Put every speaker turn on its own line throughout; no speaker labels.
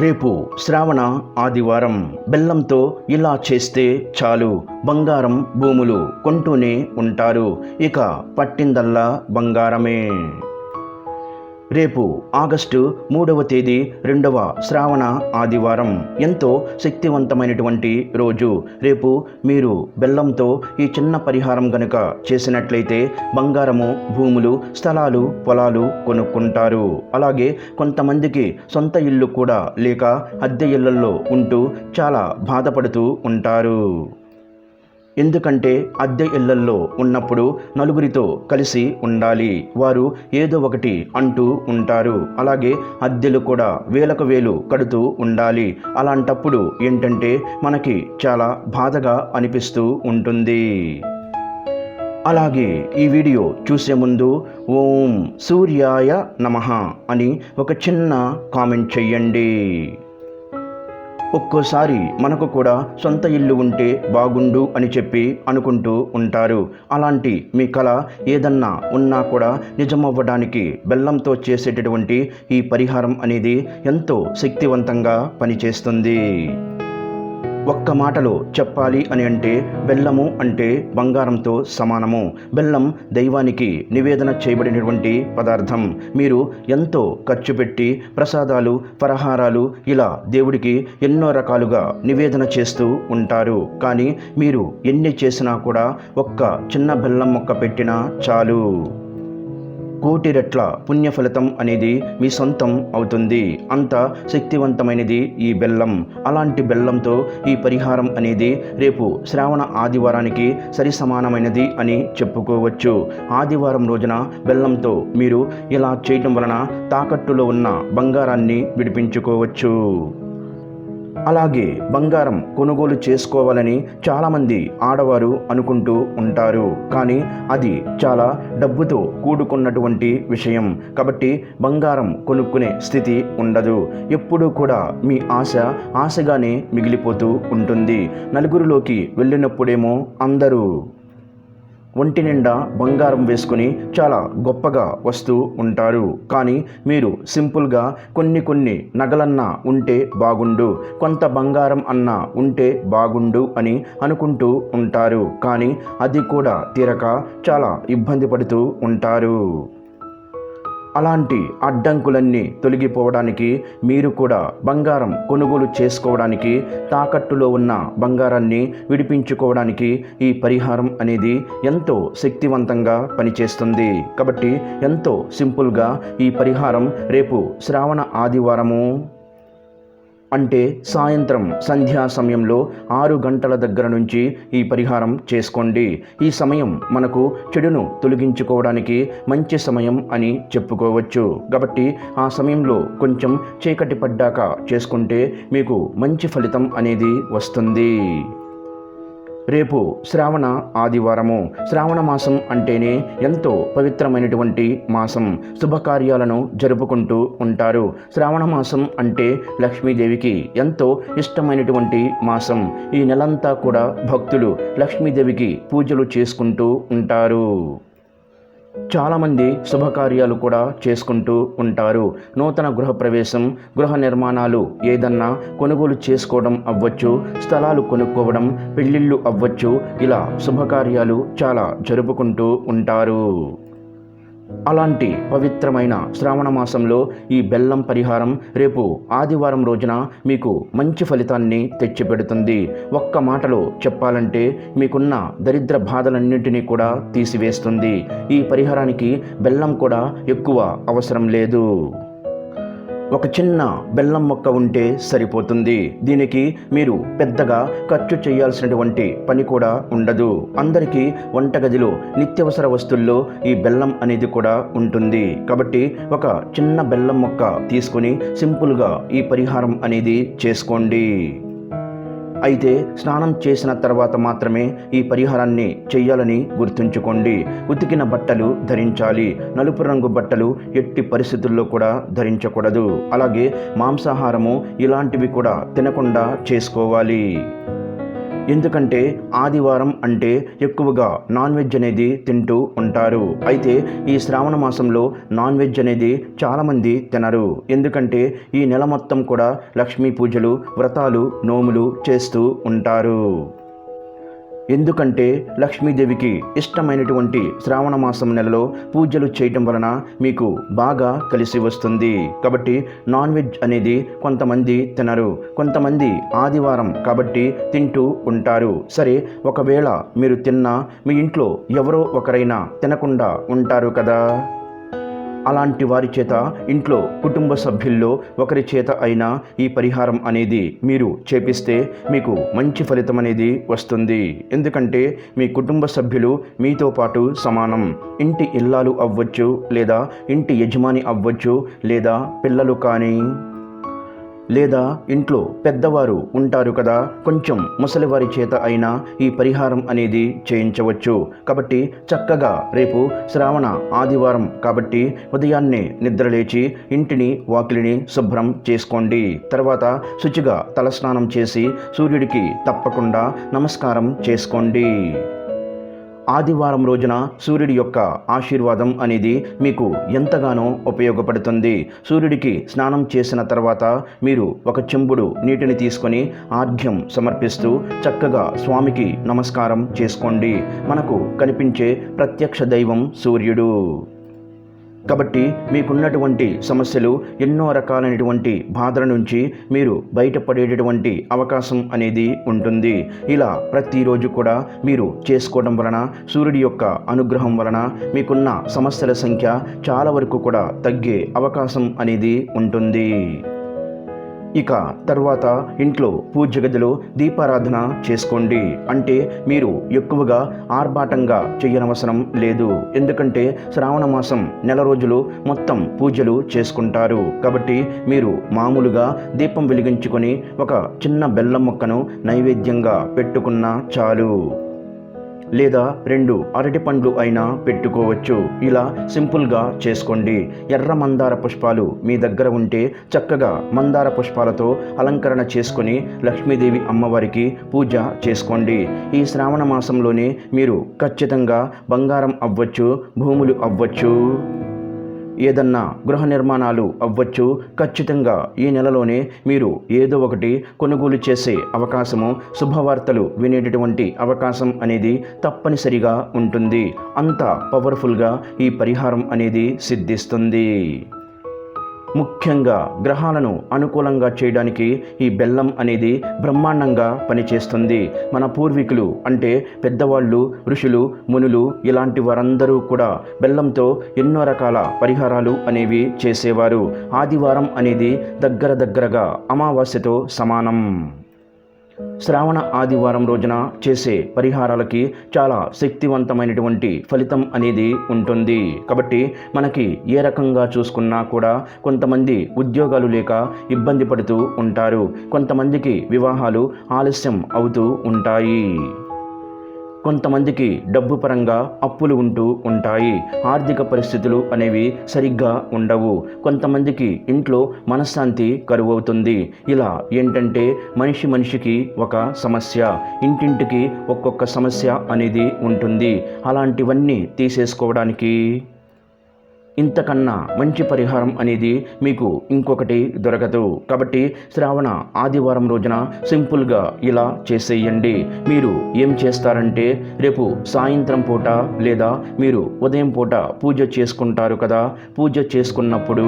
రేపు శ్రావణ ఆదివారం బెల్లంతో ఇలా చేస్తే చాలు. బంగారం భూములు కొంటూనే ఉంటారు. ఇక పట్టిందల్లా బంగారమే. రేపు ఆగస్టు మూడవ తేదీ రెండవ శ్రావణ ఆదివారం. ఎంతో శక్తివంతమైనటువంటి రోజు. రేపు మీరు బెల్లంతో ఈ చిన్న పరిహారం గనుక చేసినట్లయితే బంగారము భూములు స్థలాలు పొలాలు కొనుక్కుంటారు. అలాగే కొంతమందికి సొంత ఇల్లు కూడా లేక అద్దె ఇళ్ళలో ఉంటూ చాలా బాధపడుతూ ఉంటారు. ఎందుకంటే అద్దె ఇళ్ళల్లో ఉన్నప్పుడు నలుగురితో కలిసి ఉండాలి. వారు ఏదో ఒకటి అంటూ ఉంటారు. అలాగే అద్దెలు కూడా వేలకు వేలు కడుతూ ఉండాలి. అలాంటప్పుడు ఏంటంటే మనకి చాలా బాధగా అనిపిస్తూ ఉంటుంది. అలాగే ఈ వీడియో చూసే ముందు ఓం సూర్యాయ నమః అని ఒక చిన్న కామెంట్ చెయ్యండి. ఒక్కోసారి మనకు కూడా సొంత ఇల్లు ఉంటే బాగుండు అని చెప్పి అనుకుంటూ ఉంటారు. అలాంటి మీ కళ ఏదన్నా ఉన్నా కూడా నిజమవ్వడానికి బెల్లంతో చేసేటటువంటి ఈ పరిహారం అనేది ఎంతో శక్తివంతంగా పనిచేస్తుంది. ఒక్క మాటలో చెప్పాలి అని అంటే బెల్లము అంటే బంగారంతో సమానము. బెల్లం దైవానికి నివేదన చేయబడినటువంటి పదార్థం. మీరు ఎంతో ఖర్చు పెట్టి ప్రసాదాలు పరహారాలు ఇలా దేవుడికి ఎన్నో రకాలుగా నివేదన చేస్తూ ఉంటారు. కానీ మీరు ఎన్ని చేసినా కూడా ఒక్క చిన్న బెల్లం మొక్క పెట్టినా చాలు. కోటి రెట్ల పుణ్య ఫలితం అనేది మీ సొంతం అవుతుంది. అంత శక్తివంతమైనది ఈ బెల్లం. అలాంటి బెల్లంతో ఈ పరిహారం అనేది రేపు శ్రావణ ఆదివారానికి సరి సమానమైనది అని చెప్పుకోవచ్చు. ఆదివారం రోజున బెల్లంతో మీరు ఇలా చేయటం వలన తాకట్టులో ఉన్న బంగారాన్ని విడిపించుకోవచ్చు. అలాగే బంగారం కొనుగోలు చేసుకోవాలని చాలామంది ఆడవారు అనుకుంటూ ఉంటారు. కానీ అది చాలా డబ్బుతో కూడుకున్నటువంటి విషయం. కాబట్టి బంగారం కొనుక్కునే స్థితి ఉండదు. ఎప్పుడూ కూడా మీ ఆశ ఆశగానే మిగిలిపోతూ ఉంటుంది. నలుగురిలోకి వెళ్ళినప్పుడేమో అందరూ ఒంటి నిండా బంగారం వేసుకొని చాలా గొప్పగా వస్తూ ఉంటారు. కానీ మీరు సింపుల్గా కొన్ని కొన్ని నగలన్నా ఉంటే బాగుండు కొంత బంగారం అన్నా ఉంటే బాగుండు అని అనుకుంటూ ఉంటారు. కానీ అది కూడా తీరక చాలా ఇబ్బంది పడుతూ ఉంటారు. అలాంటి అడ్డంకులన్నీ తొలగిపోవడానికి మీరు కూడా బంగారం కొనుగోలు చేసుకోవడానికి తాకట్టులో ఉన్న బంగారాన్ని విడిపించుకోవడానికి ఈ పరిహారం అనేది ఎంతో శక్తివంతంగా పనిచేస్తుంది. కాబట్టి ఎంతో సింపుల్గా ఈ పరిహారం రేపు శ్రావణ ఆదివారము అంటే సాయంత్రం సంధ్యా సమయంలో ఆరు గంటల దగ్గర నుంచి ఈ పరిహారం చేసుకోండి. ఈ సమయం మనకు చెడును తొలగించుకోవడానికి మంచి సమయం అని చెప్పుకోవచ్చు. కాబట్టి ఆ సమయంలో కొంచెం చీకటి పడ్డాక చేసుకుంటే మీకు మంచి ఫలితం అనేది వస్తుంది. రేపు శ్రావణ ఆదివారము. శ్రావణ మాసం అంటేనే ఎంతో పవిత్రమైనటువంటి మాసం. శుభకార్యాలను జరుపుకుంటూ ఉంటారు. శ్రావణ మాసం అంటే లక్ష్మీదేవికి ఎంతో ఇష్టమైనటువంటి మాసం. ఈ నెలంతా కూడా భక్తులు లక్ష్మీదేవికి పూజలు చేసుకుంటూ ఉంటారు. చాలామంది శుభకార్యాలు కూడా చేసుకుంటూ ఉంటారు. నూతన గృహప్రవేశం గృహ నిర్మాణాలు ఏదన్నా కొనుగోలు చేసుకోవడం అవ్వచ్చు స్థలాలు కొనుక్కోవడం పెళ్ళిళ్ళు అవ్వచ్చు ఇలా శుభకార్యాలు చాలా జరుపుకుంటూ ఉంటారు. అలాంటి పవిత్రమైన శ్రావణ మాసంలో ఈ బెల్లం పరిహారం రేపు ఆదివారం రోజున మీకు మంచి ఫలితాన్ని తెచ్చిపెడుతుంది. ఒక్క మాటలో చెప్పాలంటే మీకున్న దరిద్ర బాధలన్నింటినీ కూడా తీసివేస్తుంది. ఈ పరిహారానికి బెల్లం కూడా ఎక్కువ అవసరం లేదు. ఒక చిన్న బెల్లం మొక్క ఉంటే సరిపోతుంది. దీనికి మీరు పెద్దగా ఖర్చు చేయాల్సినటువంటి పని కూడా ఉండదు. అందరికీ వంటగదిలో నిత్యవసర వస్తువుల్లో ఈ బెల్లం అనేది కూడా ఉంటుంది. కాబట్టి ఒక చిన్న బెల్లం మొక్క తీసుకొని సింపుల్గా ఈ పరిహారం అనేది చేసుకోండి. అయితే స్నానం చేసిన తర్వాత మాత్రమే ఈ పరిహారాన్ని చేయాలని గుర్తుంచుకోండి. ఉతికిన బట్టలు ధరించాలి. నలుపు రంగు బట్టలు ఎట్టి పరిస్థితుల్లో కూడా ధరించకూడదు. అలాగే మాంసాహారము ఇలాంటివి కూడా తినకుండా చేసుకోవాలి. ఎందుకంటే ఆదివారం అంటే ఎక్కువగా నాన్ వెజ్ అనేది తింటూ ఉంటారు. అయితే ఈ శ్రావణ మాసంలో నాన్ వెజ్ అనేది చాలామంది తినరు. ఎందుకంటే ఈ నెల మొత్తం కూడా లక్ష్మీ పూజలు వ్రతాలు నోములు చేస్తూ ఉంటారు. ఎందుకంటే లక్ష్మీదేవికి ఇష్టమైనటువంటి శ్రావణ మాసం నెలలో పూజలు చేయటం వలన మీకు బాగా కలిసి వస్తుంది. కాబట్టి నాన్ వెజ్ అనేది కొంతమంది తినరు. కొంతమంది ఆదివారం కాబట్టి తింటూ ఉంటారు. సరే ఒకవేళ మీరు తిన్నా మీ ఇంట్లో ఎవరో ఒకరైనా తినకుండా ఉంటారు కదా? అలాంటి వారి చేత ఇంట్లో కుటుంబ సభ్యుల్లో ఒకరి చేత అయినా ఈ పరిహారం అనేది మీరు చేపిస్తే మీకు మంచి ఫలితం అనేది వస్తుంది. ఎందుకంటే మీ కుటుంబ సభ్యులు మీతో పాటు సమానం. ఇంటి ఇల్లాలు అవ్వచ్చు లేదా ఇంటి యజమాని అవ్వచ్చు లేదా పిల్లలు కానీ లేదా ఇంట్లో పెద్దవారు ఉంటారు కదా కొంచెం ముసలివారి చేత అయినా ఈ పరిహారం అనేది చేయించవచ్చు. కాబట్టి చక్కగా రేపు శ్రావణ ఆదివారం కాబట్టి ఉదయాన్నే నిద్రలేచి ఇంటిని వాకిలిని శుభ్రం చేసుకోండి. తర్వాత శుచిగా తలస్నానం చేసి సూర్యుడికి తప్పకుండా నమస్కారం చేసుకోండి. ఆదివారం రోజున సూర్యుడి యొక్క ఆశీర్వాదం అనేది మీకు ఎంతగానో ఉపయోగపడుతుంది. సూర్యుడికి స్నానం చేసిన తర్వాత మీరు ఒక చెంబుడు నీటిని తీసుకొని ఆర్ఘ్యం సమర్పిస్తూ చక్కగా స్వామికి నమస్కారం చేసుకోండి. మనకు కనిపించే ప్రత్యక్ష దైవం సూర్యుడు. కాబట్టి మీకున్నటువంటి సమస్యలు ఎన్నో రకాలైనటువంటి బాధల నుంచి మీరు బయటపడేటటువంటి అవకాశం అనేది ఉంటుంది. ఇలా ప్రతిరోజు కూడా మీరు చేసుకోవడం వలన సూర్యుడి యొక్క అనుగ్రహం వలన మీకున్న సమస్యల సంఖ్య చాలా వరకు కూడా తగ్గే అవకాశం అనేది ఉంటుంది. ఇక తర్వాత ఇంట్లో పూజ గదిలో దీపారాధన చేసుకోండి. అంటే మీరు ఎక్కువగా ఆర్భాటంగా చేయనవసరం లేదు. ఎందుకంటే శ్రావణ మాసం నెల రోజులు మొత్తం పూజలు చేసుకుంటారు. కాబట్టి మీరు మామూలుగా దీపం వెలిగించుకొని ఒక చిన్న బెల్లం మొక్కను నైవేద్యంగా పెట్టుకున్నా చాలు. లేదా రెండు అరటి పండ్లు అయినా పెట్టుకోవచ్చు. ఇలా సింపుల్గా చేసుకోండి. ఎర్ర మందార పుష్పాలు మీ దగ్గర ఉంటే చక్కగా మందార పుష్పాలతో అలంకరణ చేసుకొని లక్ష్మీదేవి అమ్మవారికి పూజ చేసుకోండి. ఈ శ్రావణ మాసంలోనే మీరు ఖచ్చితంగా బంగారం అవ్వచ్చు భూములు అవ్వచ్చు. ఏదన్నా గృహ నిర్మాణాలు అవ్వచ్చు ఖచ్చితంగా ఈ నెలలోనే మీరు ఏదో ఒకటి కొనుగోలు చేసే అవకాశము శుభవార్తలు వినేటటువంటి అవకాశం అనేది తప్పనిసరిగా ఉంటుంది. అంత పవర్ఫుల్గా ఈ పరిహారం అనేది సిద్ధిస్తుంది. ముఖ్యంగా గ్రహాలను అనుకూలంగా చేయడానికి ఈ బెల్లం అనేది బ్రహ్మాండంగా పనిచేస్తుంది. మన పూర్వీకులు అంటే పెద్దవాళ్ళు ఋషులు మునులు ఇలాంటి వారందరూ కూడా బెల్లంతో ఎన్నో రకాల పరిహారాలు అనేవి చేసేవారు. ఆదివారం అనేది దగ్గర దగ్గరగా అమావాస్యతో సమానం. శ్రావణ ఆదివారం రోజున చేసే పరిహారాలకి చాలా శక్తివంతమైనటువంటి ఫలితం అనేది ఉంటుంది. కాబట్టి మనకి ఏ రకంగా చూసుకున్నా కూడా కొంతమంది ఉద్యోగాలు లేక ఇబ్బంది పడుతూ ఉంటారు. కొంతమందికి వివాహాలు ఆలస్యం అవుతూ ఉంటాయి. కొంతమందికి డబ్బు పరంగా అప్పులు ఉంటూ ఉంటాయి. ఆర్థిక పరిస్థితులు అనేవి సరిగ్గా ఉండవు. కొంతమందికి ఇంట్లో మనశ్శాంతి కరువవుతుంది. ఇలా ఏంటంటే మనిషి మనిషికి ఒక సమస్య ఇంటింటికి ఒక్కొక్క సమస్య అనేది ఉంటుంది. అలాంటివన్నీ తీసేసుకోవడానికి ఇంతకన్నా మంచి పరిహారం అనేది మీకు ఇంకొకటి దొరకదు. కాబట్టి శ్రావణ ఆదివారం రోజున సింపుల్గా ఇలా చేసేయండి. మీరు ఏం చేస్తారంటే రేపు సాయంత్రం పూట లేదా మీరు ఉదయం పూట పూజ చేసుకుంటారు కదా పూజ చేసుకున్నప్పుడు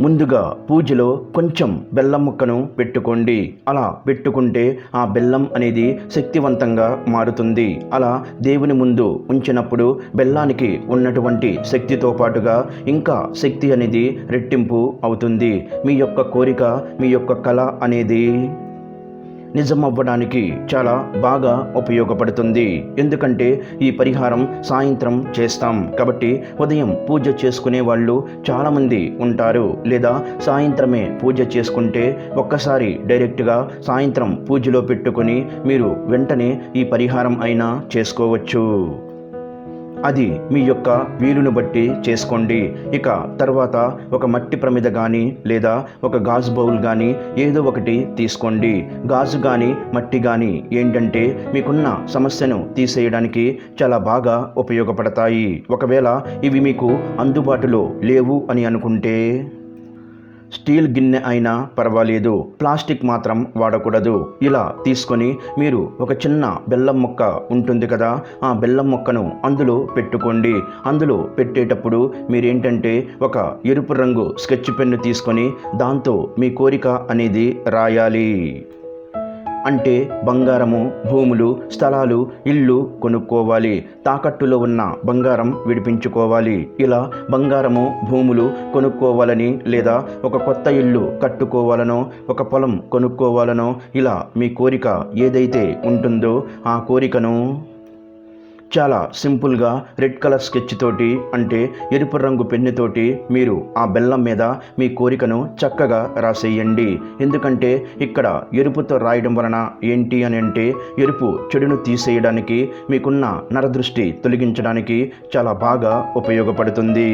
ముందుగా పూజలో కొంచెం బెల్లం ముక్కను పెట్టుకోండి. అలా పెట్టుకుంటే ఆ బెల్లం అనేది శక్తివంతంగా మారుతుంది. అలా దేవుని ముందు ఉంచినప్పుడు బెల్లానికి ఉన్నటువంటి శక్తితో పాటుగా ఇంకా శక్తి అనేది రెట్టింపు అవుతుంది. మీ యొక్క కోరిక మీ యొక్క కళ అనేది నిజమవ్వడానికి చాలా బాగా ఉపయోగపడుతుంది. ఎందుకంటే ఈ పరిహారం సాయంత్రం చేస్తాం. కాబట్టి ఉదయం పూజ చేసుకునే వాళ్ళు చాలామంది ఉంటారు. లేదా సాయంత్రమే పూజ చేసుకుంటే ఒక్కసారి డైరెక్ట్గా సాయంత్రం పూజలో పెట్టుకొని మీరు వెంటనే ఈ పరిహారం అయినా చేసుకోవచ్చు. అది మీ యొక్క వీలును బట్టి చేసుకోండి. ఇక తర్వాత ఒక మట్టి ప్రమిద కానీ లేదా ఒక గాజు బౌల్ కానీ ఏదో ఒకటి తీసుకోండి. గాజు కానీ మట్టి కానీ ఏంటంటే మీకున్న సమస్యను తీసేయడానికి చాలా బాగా ఉపయోగపడతాయి. ఒకవేళ ఇవి మీకు అందుబాటులో లేవు అని అనుకుంటే స్టీల్ గిన్నె అయినా పర్వాలేదు. ప్లాస్టిక్ మాత్రం వాడకూడదు. ఇలా తీసుకొని మీరు ఒక చిన్న బెల్లం మొక్క ఉంటుంది కదా ఆ బెల్లం మొక్కను అందులో పెట్టుకోండి. అందులో పెట్టేటప్పుడు మీరేంటంటే ఒక ఎరుపు రంగు స్కెచ్ పెన్ను తీసుకొని దాంతో మీ కోరిక అనేది రాయాలి. అంటే బంగారము భూములు స్థలాలు ఇల్లు కొనుక్కోవాలి. తాకట్టులో ఉన్న బంగారం విడిపించుకోవాలి. ఇలా బంగారము భూములు కొనుక్కోవాలని లేదా ఒక కొత్త ఇల్లు కట్టుకోవాలనో ఒక పొలం కొనుక్కోవాలనో ఇలా మీ కోరిక ఏదైతే ఉంటుందో ఆ కోరికను చాలా సింపుల్గా రెడ్ కలర్ స్కెచ్ తోటి అంటే ఎరుపు రంగు పెన్నుతోటి మీరు ఆ బెల్లం మీద మీ కోరికను చక్కగా రాసేయండి. ఎందుకంటే ఇక్కడ ఎరుపుతో రాయడం వలన ఏంటి అని అంటే ఎరుపు చెడును తీసేయడానికి మీకున్న నరదృష్టి తొలగించడానికి చాలా బాగా ఉపయోగపడుతుంది.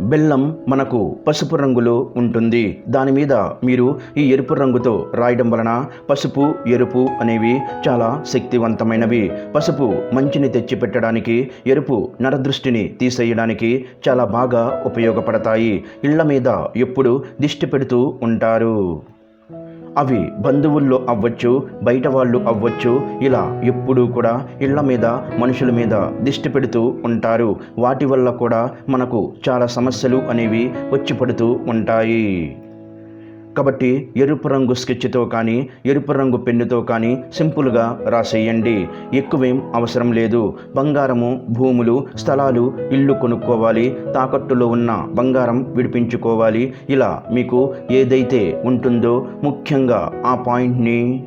బెల్లం మనకు పసుపు రంగులో ఉంటుంది. దాని మీద మీరు ఈ ఎరుపు రంగుతో రాయడం వలన పసుపు ఎరుపు అనేవి చాలా శక్తివంతమైనవి. పసుపు మంచిని తెచ్చిపెట్టడానికి ఎరుపు నరదృష్టిని తీసేయడానికి చాలా బాగా ఉపయోగపడతాయి. ఇళ్ళ మీద ఎప్పుడు దిష్టి పెడుతూ ఉంటారు. అవి బంధువుల్లో అవ్వచ్చు బయట వాళ్ళు అవ్వచ్చు ఇలా ఎప్పుడూ కూడా ఇళ్ళ మీద మనుషుల మీద దిష్టి పెడుతూ ఉంటారు. వాటి వల్ల కూడా మనకు చాలా సమస్యలు అనేవి వచ్చి పడుతూ ఉంటాయి. కాబట్టి ఎరుపు రంగు స్కెచ్తో కానీ ఎరుపు రంగు పెన్నుతో కానీ సింపుల్గా రాసేయండి. ఎక్కువేం అవసరం లేదు. బంగారము భూములు స్థలాలు ఇల్లు కొనుక్కోవాలి. తాకట్టులో ఉన్న బంగారం విడిపించుకోవాలి. ఇలా మీకు ఏదైతే ఉంటుందో ముఖ్యంగా ఆ పాయింట్ని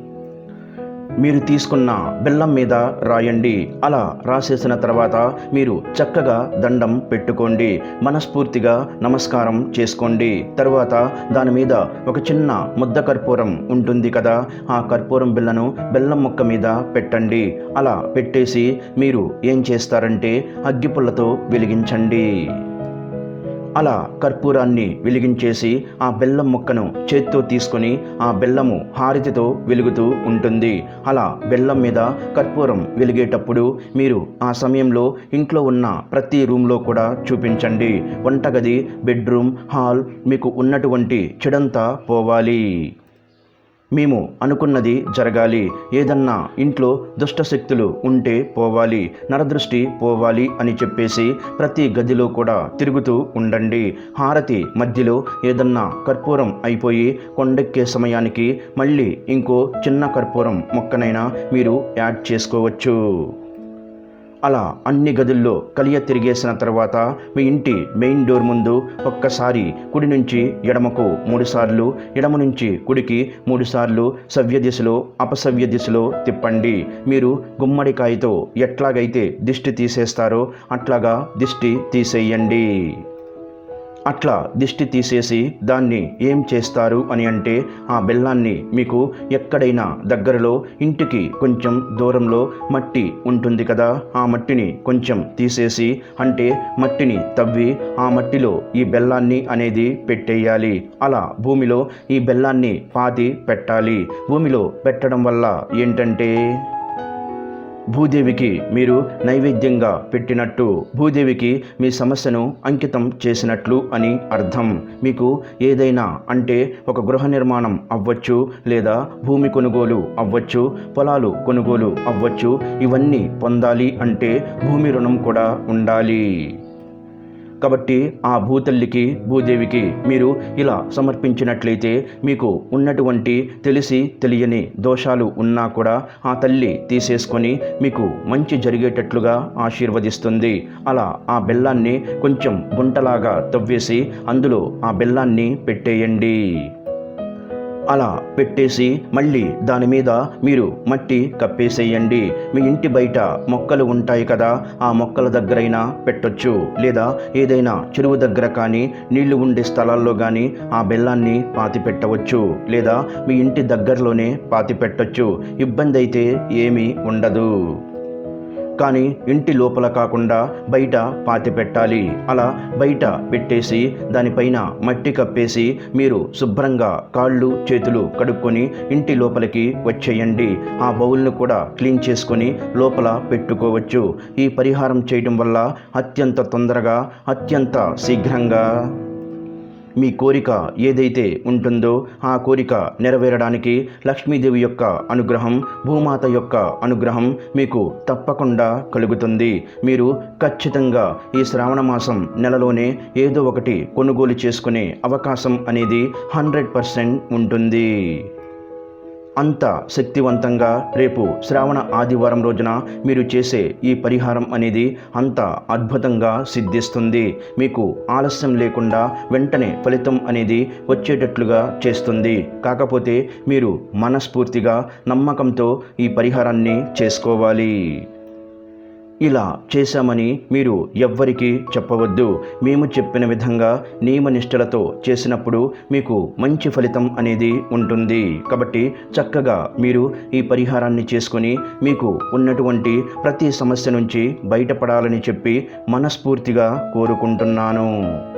మీరు తీసుకున్న బెల్లం మీద రాయండి. అలా రాసేసిన తర్వాత మీరు చక్కగా దండం పెట్టుకోండి. మనస్ఫూర్తిగా నమస్కారం చేసుకోండి. తర్వాత దాని మీద ఒక చిన్న ముద్ద కర్పూరం ఉంటుంది కదా ఆ కర్పూరం బిళ్ళను బెల్లం ముక్క మీద పెట్టండి. అలా పెట్టేసి మీరు ఏం చేస్తారంటే అగ్గిపుల్లతో వెలిగించండి. అలా కర్పూరాన్ని వెలిగించేసి ఆ బెల్లం ముక్కను చేత్తో తీసుకొని ఆ బెల్లము హారతితో వెలుగుతూ ఉంటుంది. అలా బెల్లం మీద కర్పూరం వెలిగేటప్పుడు మీరు ఆ సమయంలో ఇంట్లో ఉన్న ప్రతి రూమ్లో కూడా చూపించండి. వంటగది బెడ్రూమ్ హాల్ మీకు ఉన్నటువంటి చెడంతా పోవాలి. మేము అనుకున్నది జరగాలి. ఏదన్నా ఇంట్లో దుష్టశక్తులు ఉంటే పోవాలి నరదృష్టి పోవాలి అని చెప్పేసి ప్రతి గదిలో కూడా తిరుగుతూ ఉండండి. హారతి మధ్యలో ఏదన్నా కర్పూరం అయిపోయి కొండెక్కే సమయానికి మళ్ళీ ఇంకో చిన్న కర్పూరం మొక్కనైనా మీరు యాడ్ చేసుకోవచ్చు. అలా అన్ని గదుల్లో కలియ తిరిగేసిన తర్వాత మీ ఇంటి మెయిన్ డోర్ ముందు ఒక్కసారి కుడి నుంచి ఎడమకు మూడుసార్లు ఎడమ నుంచి కుడికి మూడుసార్లు సవ్య దిశలో అపసవ్య దిశలో తిప్పండి. మీరు గుమ్మడికాయతో ఎట్లాగైతే దిష్టి తీసేస్తారో అట్లాగా దిష్టి తీసేయండి. అట్లా దిష్టి తీసేసి దాన్ని ఏం చేస్తారు అని అంటే ఆ బెల్లాన్ని మీకు ఎక్కడైనా దగ్గరలో ఇంటికి కొంచెం దూరంలో మట్టి ఉంటుంది కదా ఆ మట్టిని కొంచెం తీసేసి అంటే మట్టిని తవ్వి ఆ మట్టిలో ఈ బెల్లాన్ని అనేది పెట్టేయాలి. అలా భూమిలో ఈ బెల్లాన్ని పాతి పెట్టాలి. భూమిలో పెట్టడం వల్ల ఏంటంటే భూదేవికి మీరు నైవేద్యంగా పెట్టినట్టు భూదేవికి మీ సమస్యను అంకితం చేసినట్లు అని అర్థం. మీకు ఏదైనా అంటే ఒక గృహ నిర్మాణం అవ్వచ్చు లేదా భూమి కొనుగోలు అవ్వచ్చు పొలాలు కొనుగోలు అవ్వచ్చు ఇవన్నీ పొందాలి అంటే భూమి రుణం కూడా ఉండాలి. కాబట్టి ఆ భూతల్లికి భూదేవికి మీరు ఇలా సమర్పించినట్లయితే మీకు ఉన్నటువంటి తెలిసి తెలియని దోషాలు ఉన్నా కూడా ఆ తల్లి తీసేసుకొని మీకు మంచి జరిగేటట్లుగా ఆశీర్వదిస్తుంది. అలా ఆ బెల్లాన్ని కొంచెం గుంటలాగా తవ్వేసి అందులో ఆ బెల్లాన్ని పెట్టేయండి. అలా పెట్టేసి మళ్ళీ దాని మీద మీరు మట్టి కప్పేసేయండి. మీ ఇంటి బయట మొక్కలు ఉంటాయి కదా ఆ మొక్కల దగ్గరైనా పెట్టొచ్చు. లేదా ఏదైనా చెరువు దగ్గర కానీ నీళ్ళు ఉండే స్థలాల్లో కానీ ఆ బెల్లాన్ని పాతి పెట్టవచ్చు. లేదా మీ ఇంటి దగ్గరలోనే పాతి పెట్టొచ్చు. ఇబ్బంది అయితే ఏమీ ఉండదు. కానీ ఇంటి లోపల కాకుండా బయట పాతి పెట్టాలి. అలా బయట పెట్టేసి దానిపైన మట్టి కప్పేసి మీరు శుభ్రంగా కాళ్ళు చేతులు కడుక్కొని ఇంటి లోపలికి వచ్చేయండి. ఆ బౌల్ను కూడా క్లీన్ చేసుకొని లోపల పెట్టుకోవచ్చు. ఈ పరిహారం చేయడం వల్ల అత్యంత తొందరగా అత్యంత శీఘ్రంగా మీ కోరిక ఏదైతే ఉంటుందో ఆ కోరిక నెరవేరడానికి లక్ష్మీదేవి యొక్క అనుగ్రహం భూమాత యొక్క అనుగ్రహం మీకు తప్పకుండా కలుగుతుంది. మీరు ఖచ్చితంగా ఈ శ్రావణ మాసం నెలలోనే ఏదో ఒకటి కొనుగోలు చేసుకునే అవకాశం అనేది హండ్రెడ్ పర్సెంట్ ఉంటుంది. అంత శక్తివంతంగా రేపు శ్రావణ ఆదివారం రోజున మీరు చేసే ఈ పరిహారం అనేది అంత అద్భుతంగా సిద్ధిస్తుంది. మీకు ఆలస్యం లేకుండా వెంటనే ఫలితం అనేది వచ్చేటట్లుగా చేస్తుంది. కాకపోతే మీరు మనస్ఫూర్తిగా నమ్మకంతో ఈ పరిహారాన్ని చేసుకోవాలి. ఇలా చేశామని మీరు ఎవ్వరికీ చెప్పవద్దు. మేము చెప్పిన విధంగా నియమనిష్టలతో చేసినప్పుడు మీకు మంచి ఫలితం అనేది ఉంటుంది. కాబట్టి చక్కగా మీరు ఈ పరిహారాన్ని చేసుకొని మీకు ఉన్నటువంటి ప్రతి సమస్య నుంచి బయటపడాలని చెప్పి మనస్ఫూర్తిగా కోరుకుంటున్నాను.